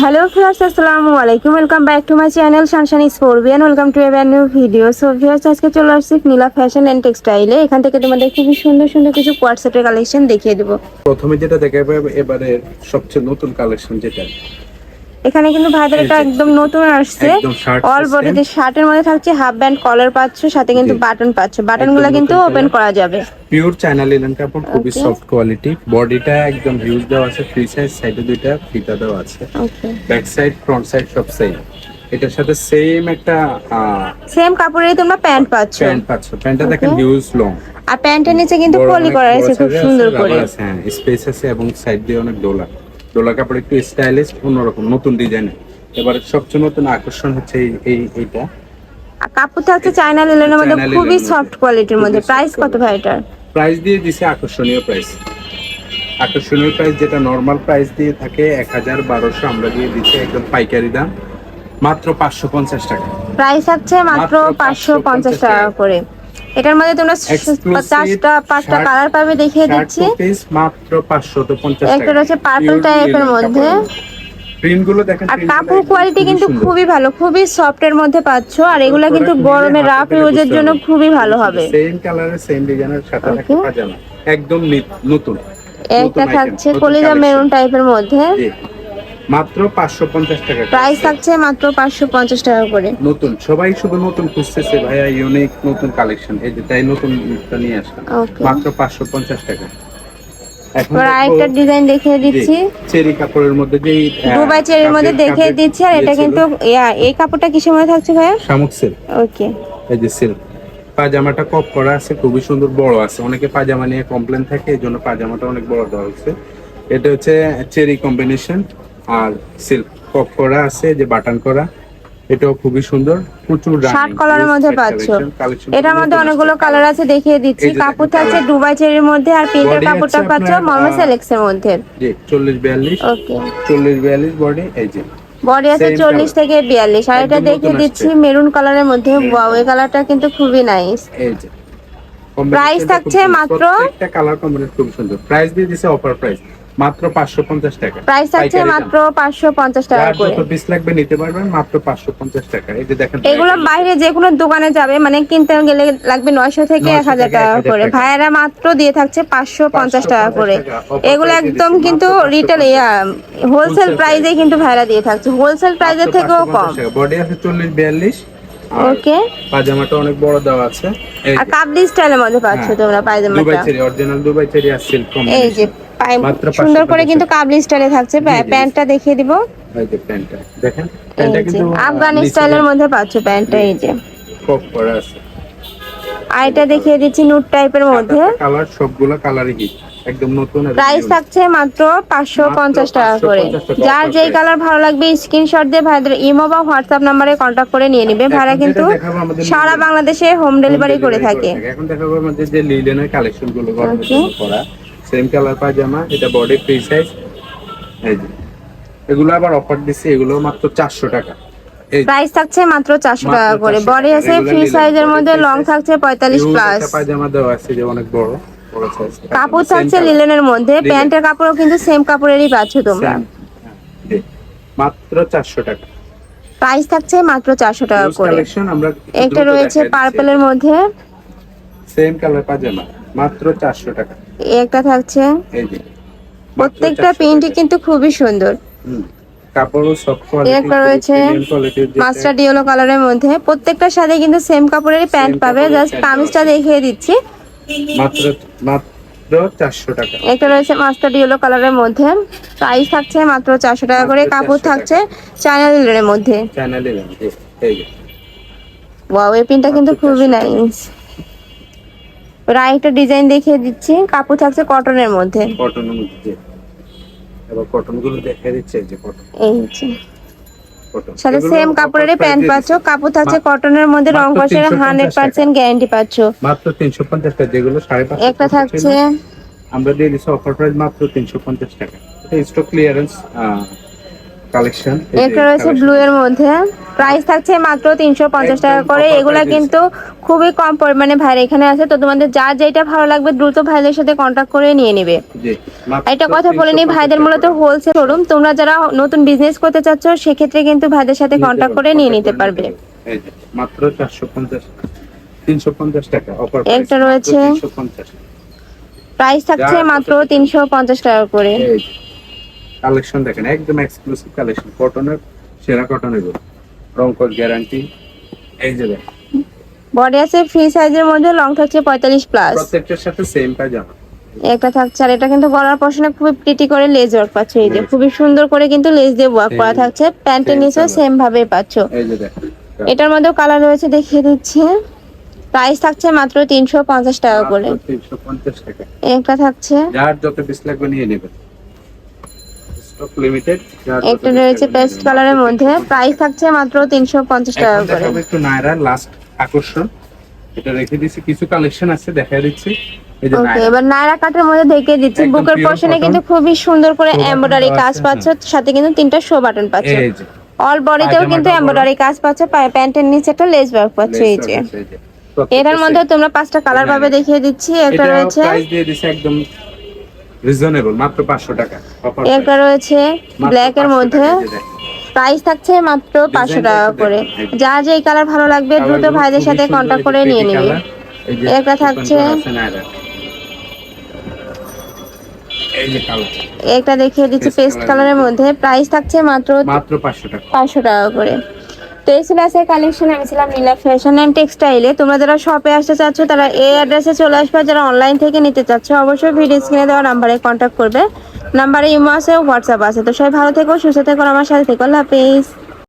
Hello friends আসসালামু আলাইকুম। Welcome back to my channel সানশান স্পোর্বিয়ান welcome to ever new video so viewers আজকে চলে আসছি নীলা ফ্যাশন অ্যান্ড টেক্সটাইলে এখান থেকে তোমাদের খুবই সুন্দর সুন্দর কিছু কোয়াটসঅ্যাপের কালেকশন দেখিয়ে দেবো। প্রথমে যেটা দেখাবো, এবারে সবচেয়ে নতুন কালেকশন যেটা। এখানে কিন্তু ভাইদের এটা একদম নতুন আসছে। অল। বডিতে শার্টের মধ্যে থাকছে হাফ ব্যান্ড কলার পাচ্ছ সাথে কিন্তু বাটন পাচ্ছ। বাটনগুলো একদম কিন্তু ওপেন করা যাবে। পিওর চায়না লিলেন কাপড় খুবই সফট কোয়ালিটি বডিটা একদম হিউজ দেওয়া আছে ফ্রি সাইজ সাইডে দুইটা ফিতা দেওয়া আছে। Okay back side front side সব সেম এটার সাথে সেম একটা সেম কাপড়েরই তোমরা প্যান্ট পাচ্ছ। প্যান্ট পাচ্ছ। প্যান্টটা দেখেন. হিউজ লং আর প্যান্টের নিচে কিন্তু পলি করা আছে খুব সুন্দর করে। হ্যাঁ। স্পেস আছে এবং সাইড দিয়ে অনেক ডোলা ডোলা কাপড় একটু স্টাইলিশ অন্যরকম নতুন ডিজাইনের এবার সবচেয়ে নতুন আকর্ষণ হচ্ছে এই এই এইটা। আর কাপড় থাকছে চায়না লিলেনের মধ্যে খুবই সফট কোয়ালিটির মধ্যে। প্রাইস কত ভাই এটার? প্রাইস দিয়ে দিছে আকর্ষণীয় প্রাইস আকর্ষণীয় প্রাইস যেটা নর্মাল প্রাইস দিয়ে থাকে এক হাজার বারোশো আমরা দিয়ে দিচ্ছি একদম পাইকারি দাম। মাত্র পাঁচশো পঞ্চাশ টাকা। প্রাইস থাকছে মাত্র পাঁচশো পঞ্চাশ 550 টাকা টাকা। করে। এটার মধ্যে তোমরা চারটা পাঁচটা কালার পাবে দেখিয়ে দিচ্ছি। মাত্র পাঁচশো তো পঞ্চাশ একটা রয়েছে type এর মধ্যে। দেখেন আর কাপড় কোয়ালিটি কিন্তু খুবই ভালো খুবই সফট এর মধ্যে পাচ্ছ। আর এগুলা কিন্তু গরমে রাফ ইউজের জন্য খুবই ভালো হবে। সেম কালারের সেম ডিজাইনের সাথে থাকে পাজামা। একদম নতুন। একটা থাকছে কলিজা মেরুন টাইপের মধ্যে। মাত্র পাঁচশো পঞ্চাশ টাকা প্রাইস থাকছে মাত্র পাঁচশো পঞ্চাশ টাকা করে। নতুন সবাই শুধু নতুন খুঁজতেছে ভাইয়া ইউনিক নতুন কালেকশন এই যে তাই নতুন নিয়ে আসলাম। মাত্র পাঁচশো পঞ্চাশ টাকা। এবার আরেকটা ডিজাইন দেখিয়ে দিচ্ছি। চেরি কাপড়ের মধ্যে যে দুবাই চেরির মধ্যে দেখিয়ে দিচ্ছি আর এটা কিন্তু এই কাপড়টা কিসের মধ্যে থাকছে ভাইয়া? শামুক সিল্ক ওকে এই যে সিল্ক পাজামাটা কপ করা আছে খুবই সুন্দর বড় আছে। অনেকে পাজামা নিয়ে কমপ্লেন থাকে এই জন্য পাজামাটা অনেক বড় দেওয়া হচ্ছে এটা হচ্ছে চেরি কম্বিনেশন আর সিল্ক করা আছে যে বাটন করা এটাও খুবই সুন্দর। প্রচুর শার্ট কালারের মধ্যে পাচ্ছ। এটার মধ্যে অনেকগুলো কালার আছে দেখিয়ে দিচ্ছি। কাপড় থাকছে colour। দুবাই চেরির মধ্যে আর প্রিন্টের কাপড়টা পাচ্ছ মমা আহ, সেলেক্সের মধ্যে। জি চল্লিশ বিয়াল্লিশ। ওকে। চল্লিশ বিয়াল্লিশ বডি এই যে। বডি আছে Same চল্লিশ colour। থেকে বিয়াল্লিশ। আর এটা দেখিয়ে দিচ্ছি মেরুন কালারের মধ্যে। ওয়াও এই কালারটা কিন্তু খুবই নাইস এই যে। টা থাকছে মাত্র- প্রত্যেকটা কালার কম্বিনেশন খুব সুন্দর। প্রাইস দিয়ে দিছে অফার প্রাইস মাত্র পাঁচশো পঞ্চাশ টাকা। প্রাইস দাম। মাত্র পাঁচশো পঞ্চাশ টাকা করে। যত পিস লাগবে নিতে পারবেন মাত্র পাঁচশো পঞ্চাশ টাকা। এই যে দেখেন এগুলো বাইরে যে কোনো দোকানে যাবে মানে কিনতে গেলে লাগবে নয়শো থেকে 900 এক হাজার টাকা করে। ভাইয়েরা মাত্র দিয়ে থাকছে পাঁচশো পঞ্চাশ টাকা করে। এগুলো একদম কিন্তু রিটেল 550 হোলসেল প্রাইসে কিন্তু ভাইরা দিয়ে থাকছে। হোলসেল প্রাইসের থেকেও কম। বডি আছে চল্লিশ বিয়াল্লিশ। ওকে পাজামাটা অনেক বড় দেওয়া আছে। আর কাবলি স্টাইলের মধ্যে পাচ্ছ হ্যাঁ। তোমরা দুবাই পায়জামাটা চেরি অরিজিনাল দুবাই চেরি আর সিল্ক এই যে সুন্দর করে কিন্তু কাবলি স্টাইলে থাকছে। প্যান্টটা দেখিয়ে দিব। আফগানি স্টাইলের মধ্যে পাচ্ছ প্যান্টটা এই যে। আর এটা দেখিয়ে দিচ্ছি নুট টাইপের মধ্যে। কালার সবগুলো কালারই হিট একদম নতুন প্রাইস থাকছে মাত্র পাঁচশো মাত্র পঞ্চাশ টাকা করে। যার যেই কালার ভালো লাগবে স্ক্রিনশট দিয়ে ভাইদের ইমো বা হোয়াটসঅ্যাপ নাম্বারে কন্ট্যাক্ট করে নিয়ে নিবে। এখন কিন্তু সারা বাংলাদেশে হোম ডেলিভারি করে থাকে। এখন দেখাবো আমাদের যে লিলেনের কালেকশনগুলো গরমের Okay. জন্য করা। সেম কালার পাজামা এটা বডি ফ্রি সাইজ এই যে এগুলো আবার অফার দিচ্ছে এগুলো মাত্র চারশো টাকা। প্রাইস থাকছে মাত্র চারশো টাকা করে। বডি আছে ফ্রি সাইজের মধ্যে লং থাকছে পঁয়তাল্লিশ প্লাস পায়জামা দেওয়া আছে যে অনেক বড় কাপড় থাকছে লিলেনের মধ্যে প্যান্টের কাপড়ও কিন্তু সেম কাপড়েরই পাচ্ছ তোমরা। হ্যাঁ, মাত্র চারশো টাকা। প্রাইস থাকছে মাত্র চারশো টাকা করে। কালেকশন আমরা একটা রয়েছে পার্পেলের মধ্যে। সেম কালার পাজামা মাত্র চারশো টাকা। একটা থাকছে। প্রত্যেকটা 400 প্রিন্টই কিন্তু খুবই সুন্দর। কাপড়ও একটা রয়েছে ইয়েলো কালারের মধ্যে। প্রত্যেকটার সাথে কিন্তু সেম প্যান্ট পাবে। জাস্ট কামিজটা দেখিয়ে দিচ্ছি। মাত্র মাত্র চারশো টাকা। একটা রয়েছে ইয়েলো কালারের মধ্যে। প্রাইস থাকছে মাত্র চারশো টাকা করে। কাপড় থাকছে চায়না মধ্যে। চ্যানেলে এই যে। ওয়াও এই প্রিন্টটা কিন্তু খুবই 400 নাইস রাইটটা ডিজাইন দেখিয়ে দিচ্ছি। কাপড় থাকছে কটনের মধ্যে। কটনের মধ্যে এবার কটনগুলো দেখা দিচ্ছে যে কটন এই যে সাথে সেম কাপড়ের প্যান্ট পাচ্ছ। কাপড় থাকছে কটনের মধ্যে রং কষের 350 হান্ড্রেড পার্সেন্ট গ্যারান্টি পাচ্ছ। মাত্র তিনশো পঞ্চাশ টাকা যেগুলো সাড়ে একটা থাকছে। আমরা দিয়ে দিচ্ছি অফার প্রাইস মাত্র তিনশো পঞ্চাশ টাকা। এটা স্টক ক্লিয়ারেন্স কালেকশন একটা রয়েছে ব্লু এর মধ্যে। প্রাইস থাকছে মাত্র তিনশো পঞ্চাশ টাকা করে। এগুলা কিন্তু খুবই কম পরিমাণে ভাইরা এখানে আছে। তো তোমাদের যার যেটা ভালো লাগবে দ্রুত ভাইদের সাথে কন্ট্যাক্ট করে নিয়ে নেবে। একটা কথা বলে নি ভাইদের মূলত হোলসেল শোরুম তোমরা যারা নতুন বিজনেস করতে চাচ্ছ সেক্ষেত্রে কিন্তু ভাইদের সাথে কন্ট্যাক্ট করে নিয়ে নিতে পারবে। মাত্র চারশো পঞ্চাশ তিনশো পঞ্চাশ টাকা একটা রয়েছে। প্রাইস থাকছে মাত্র তিনশো পঞ্চাশ টাকা করে। কালেকশন দেখেন একদম এক্সক্লুসিভ কালেকশন কটনের সেরা কটনেরগুলো। রংকস গ্যারান্টি এই যে দেখেন বডি আছে ফ্রি সাইজের মধ্যে লং থাকছে পঁয়তাল্লিশ প্লাস প্রত্যেকটার সাথে সেম পাজামা একটা থাকছে আর এটা কিন্তু গলার পশনে খুবই প্রিটি করে লেজ ওয়ার্ক পাচ্ছ এই যে। খুবই সুন্দর করে কিন্তু লেজ দিয়ে ওয়ার্ক করা থাকছে প্যান্টের same নিচেও। সেম ভাবে পাচ্ছ। এই যে দেখেন এটার মধ্যেও কালার রয়েছে দেখিয়ে দিচ্ছি। প্রাইস থাকছে মাত্র তিনশো পঞ্চাশ টাকা করে। তিনশো পঞ্চাশ টাকা। একটা থাকছে। যার যত পিস লাগবে নিয়ে নেবেন। একটা রয়েছে পেস্ট কালারের মধ্যে। প্রাইস থাকছে মাত্র তিনশো পঞ্চাশ টাকা করে। একটু নায়রা লাস্ট আকর্ষণ। এটা রেখে কিছু কালেকশন আছে দেখা দিচ্ছি। ওকে এবার নায়রা কাটের মধ্যে দেখে দিচ্ছি। বুকের কিন্তু খুবই সুন্দর করে এমব্রয়ডারি কাজ আছে, পাচ্ছ। সাথে কিন্তু তিনটা শো বাটন পাচ্ছ। অল বডিতেও কিন্তু এমব্রয়ডারি কাজ পাচ্ছ। প্যান্টের নিচে একটা লেস ওয়ার্ক পাচ্ছ এই যে। এটার মধ্যে তোমরা পাঁচটা কালার ভাবে দেখিয়ে দিচ্ছি। একটা এটা রয়েছে। প্রাইস দিয়ে দিছে একদম রিজনেবল মাত্র 500 টাকা। একটা রয়েছে ব্ল্যাক এর মধ্যে প্রাইস থাকছে মাত্র পাঁচশো Design টা টাকা একটু করে। যে কালার ভালো লাগবে দ্রুত ভাইদের সাথে কন্ট্যাক্ট করে নিয়ে নিবে। একটা থাকছে। একটা দেখিয়ে দিচ্ছি পেস্ট। কালারের মধ্যে। প্রাইস থাকছে মাত্র মাত্র 500 টাকা। পাঁচশো টাকা করে। তো এই ছিল আজকে কালেকশন আমি ছিলাম নীলা ফ্যাশন অ্যান্ড টেক্সটাইলে তোমরা যারা শপে আসতে চাচ্ছ, তারা এই অ্যাড্রেসে চলে আসবে। যারা অনলাইন থেকে নিতে চাচ্ছ, অবশ্যই ভিডিও স্ক্রিনে দেওয়া নাম্বারে কন্ট্যাক্ট করবে। নাম্বারে ইমো আছে হোয়াটসঅ্যাপ আছে। তো সবাই ভালো থেকো, সুস্থ থেকো আমার সাথে থেকো। আল্লাহ হাফিজ।